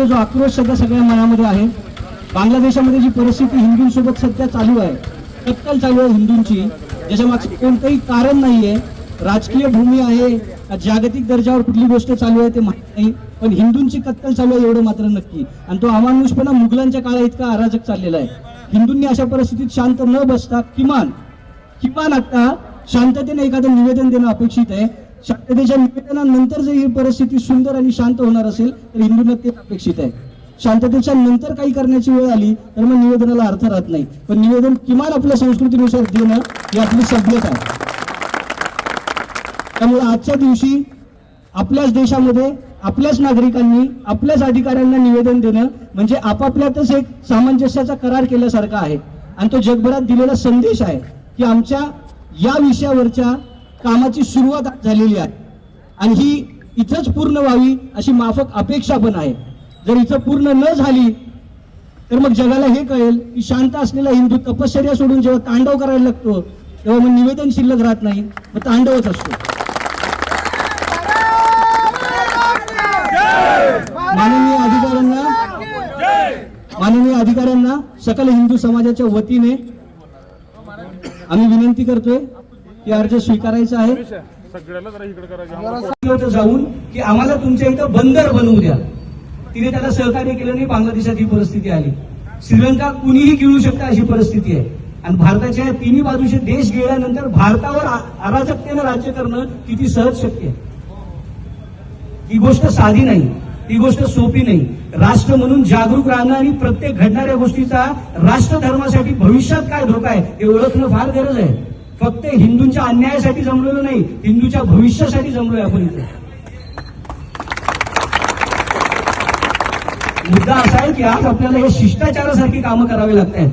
जो आक्रोश सध्या सगळ्या मनामध्ये आहे. बांगलादेशामध्ये जी परिस्थिती हिंदूंसोबत सध्या चालू आहे कत्तल चालू आहे हिंदूंची ज्याच्या मागचं कोणतंही कारण नाहीये. राजकीय भूमी आहे जागतिक दर्जावर कुठली गोष्ट चालू आहे ते माहीत नाही. पण हिंदूंची कत्तल चालू आहे एवढं मात्र नक्की. आणि तो अमानुषपणा मुघलांच्या काळा इतका अराजक चाललेला आहे. हिंदूंनी अशा परिस्थितीत शांत न बसता किमान किमान आता शांततेने एखादं निवेदन देणं अपेक्षित आहे. शांततेच्या निवेदनानंतर जर ही परिस्थिती सुंदर आणि शांत होणार असेल तर हिंदूंना ते अपेक्षित आहे. शांततेच्या नंतर काही करण्याची वेळ आली तर मग निवेदनाला अर्थ राहत नाही. पण निवेदन किमान आपल्या संस्कृतीनुसार देणं ही आपली सभ्यता आहे. त्यामुळे आजच्या दिवशी आपल्याच देशामध्ये आपल्याच नागरिकांनी आपल्याच अधिकाऱ्यांना निवेदन देणं म्हणजे आपापल्यातच एक सामंजस्याचा करार केल्यासारखा आहे. आणि तो जगभरात दिलेला संदेश आहे की आमच्या या विषयावरच्या कामाची सुरुवात झालेली आहे. आणि ही इथंच पूर्ण व्हावी अशी माफक अपेक्षा पण आहे. जर इथं पूर्ण न झाली तर मग जगाला हे कळेल की शांत असलेला हिंदू तपश्चर्या सोडून जेव्हा तांडव करायला लागतो तेव्हा मग निवेदन शिल्लक राहत नाही मग तांडवच असतो. माननीय अधिकाऱ्यांना माननीय अधिकाऱ्यांना सकल हिंदू समाजाच्या वतीने आम्ही विनंती करतोय की अर्ज स्वीकारायचा आहे. जाऊन की आम्हाला तुमच्या इथं बंदर बनवू द्या. तिने त्याला सहकार्य केलं नाही बांगलादेशात ही परिस्थिती आली. श्रीलंका कुणीही गिळू शकता अशी परिस्थिती आहे. आणि भारताच्या या तिन्ही बाजूचे देश गेल्यानंतर भारतावर अराजकतेनं राज्य करणं किती सहज शक्य आहे. ही गोष्ट साधी नाही. ही गोष्ट सोपी नाही. राष्ट्र म्हणून जागरूक राहणं आणि प्रत्येक घडणाऱ्या गोष्टीचा राष्ट्र धर्मासाठी भविष्यात काय धोका आहे हे ओळखणं फार गरज आहे. फक्त हिंदूंच्या अन्यायासाठी जमलेलो नाही हिंदूच्या भविष्यासाठी जमलोय आपण इथे. मुद्दा असा आहे की आज आपल्याला हे शिष्टाचारासारखी कामं करावी लागत आहेत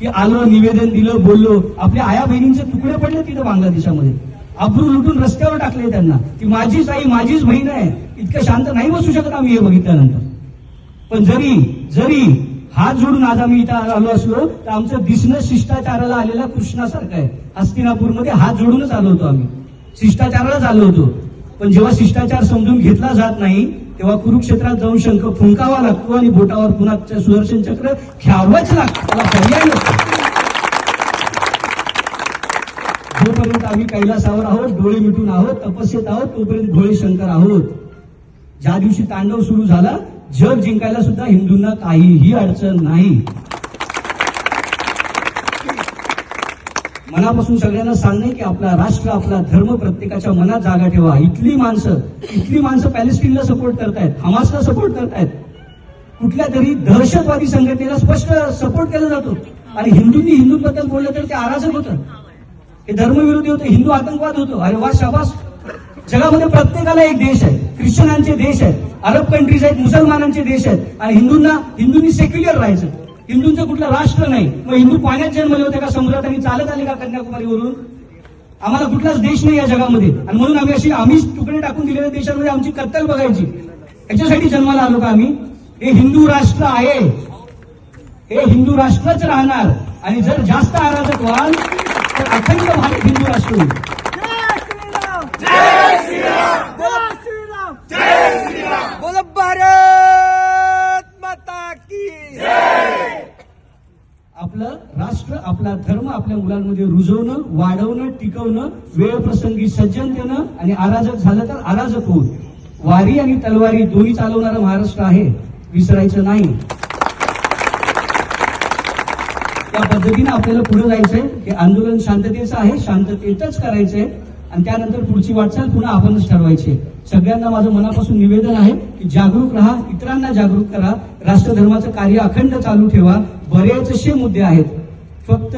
की आलं निवेदन दिलं बोललो आपल्या आया बहिणींचे तुकडे पडले तिथं बांगलादेशामध्ये. अब्रू लुटून रस्त्यावर टाकले त्यांना. की माझीच आई माझीच बहीण आहे. इतकं शांत नाही बसू शकत आम्ही हे बघितल्यानंतर. पण जरी जरी हात जोडून आज आम्ही इथं आलो असलो तर आमचं दिसणं शिष्टाचाराला आलेला कृष्णासारखं आहे. हस्तिनापूरमध्ये हात जोडूनच आलो होतो आम्ही. शिष्टाचारालाच आलो होतो. पण जेव्हा शिष्टाचार समजून घेतला जात नाही तेव्हा कुरुक्षेत्रात जाऊन शंख फुंकावा लागतो आणि बोटावर पुन्हा त्या सुदर्शन चक्र घ्यावंच लागतं. त्याला पर्याय नसतो. जोपर्यंत आम्ही कैलासावर आहोत डोळे मिटून आहोत तपस्येत आहोत तोपर्यंत डोळे शंकर आहोत. ज्या दिवशी तांडव सुरू झाला जग जिंकायला सुद्धा हिंदूंना काहीही अडचण नाही. मनापासून सगळ्यांना सांगणे की आपला राष्ट्र आपला धर्म प्रत्येकाच्या मनात जागा ठेवा. इथली माणसं इथली माणसं पॅलेस्टीनला सपोर्ट करतायत हमासला सपोर्ट करतायत. कुठल्या तरी दहशतवादी संघटनेला स्पष्ट सपोर्ट केला जातो. आणि हिंदूंनी हिंदूंबद्दल बोललं तर ते आराजक होतं. हे धर्मविरोधी होते हिंदू आतंकवाद होतो. अरे वा शाबास. जगामध्ये प्रत्येकाला एक देश आहे. ख्रिश्चनांचे देश आहेत अरब कंट्रीज आहेत मुसलमानांचे देश आहेत. आणि हिंदूंना हिंदूंनी सेक्युलर राहायचं. हिंदूंचं कुठलं राष्ट्र नाही. मग हिंदू पाण्यात जन्मले होते का समुद्रात आणि चालत आले का कन्याकुमारीवरून? आम्हाला कुठलाच देश नाही या जगामध्ये. आणि म्हणून आम्ही अशी आम्हीच तुकडे टाकून दिलेल्या देशांमध्ये आमची कत्तल बघायची. याच्यासाठी जन्माला आलो का आम्ही? हे हिंदू राष्ट्र आहे. हे हिंदू राष्ट्रच राहणार. आणि जर जास्त आराधक व्हाल तर अखंड भारत हिंदू राष्ट्र होईल भारत माता की आपलं राष्ट्र आपला धर्म आपल्या मुलांमध्ये रुजवणं वाढवणं टिकवणं वेळ प्रसंगी सज्जन देणं आणि अराजक झालं तर अराजक होऊन. वारी आणि तलवारी दोन्ही चालवणारा महाराष्ट्र आहे विसरायचं नाही. त्या पद्धतीने आपल्याला पुढे जायचंय. हे आंदोलन शांततेचं आहे. शांततेतच करायचंय. आणि त्यानंतर पुढची वाटचाल पुन्हा आपणच ठरवायची. सगळ्यांना माझं मनापासून निवेदन आहे की जागरूक राहा इतरांना जागरूक करा. राष्ट्रधर्माचं कार्य अखंड चालू ठेवा. बरेचसे मुद्दे आहेत. फक्त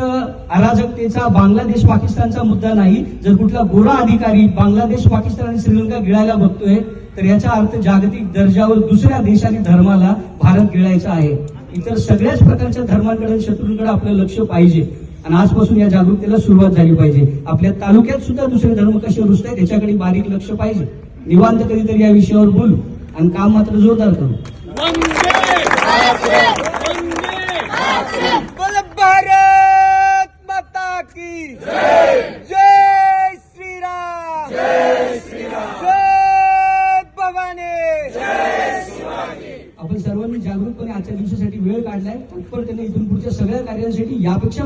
अराजकतेचा बांगलादेश पाकिस्तानचा मुद्दा नाही. जर कुठला गोरा अधिकारी बांगलादेश पाकिस्तान आणि श्रीलंका गिळायला बघतोय तर याचा अर्थ जागतिक दर्जावर दुसऱ्या देशाने धर्माला भारत गिळायचा आहे. इतर सगळ्याच प्रकारच्या धर्मांकडे शत्रूंकडे आपलं लक्ष पाहिजे. आणि आजपासून या जागरूकतेला सुरुवात झाली पाहिजे. आपल्या तालुक्यात सुद्धा दुसरे धर्म कसे रुजत आहेत त्याच्याकडे बारीक लक्ष पाहिजे. निवांत कधीतरी या विषयावर बोलू आणि काम मात्र जोरदार करू. की जय श्रीराम. जय श्रीराम. आपण सर्वांनी जागरूकपणे आजच्या दिवसासाठी वेळ काढलाय. तत्परतेने इथून पुढच्या सगळ्या कार्यांसाठी यापेक्षा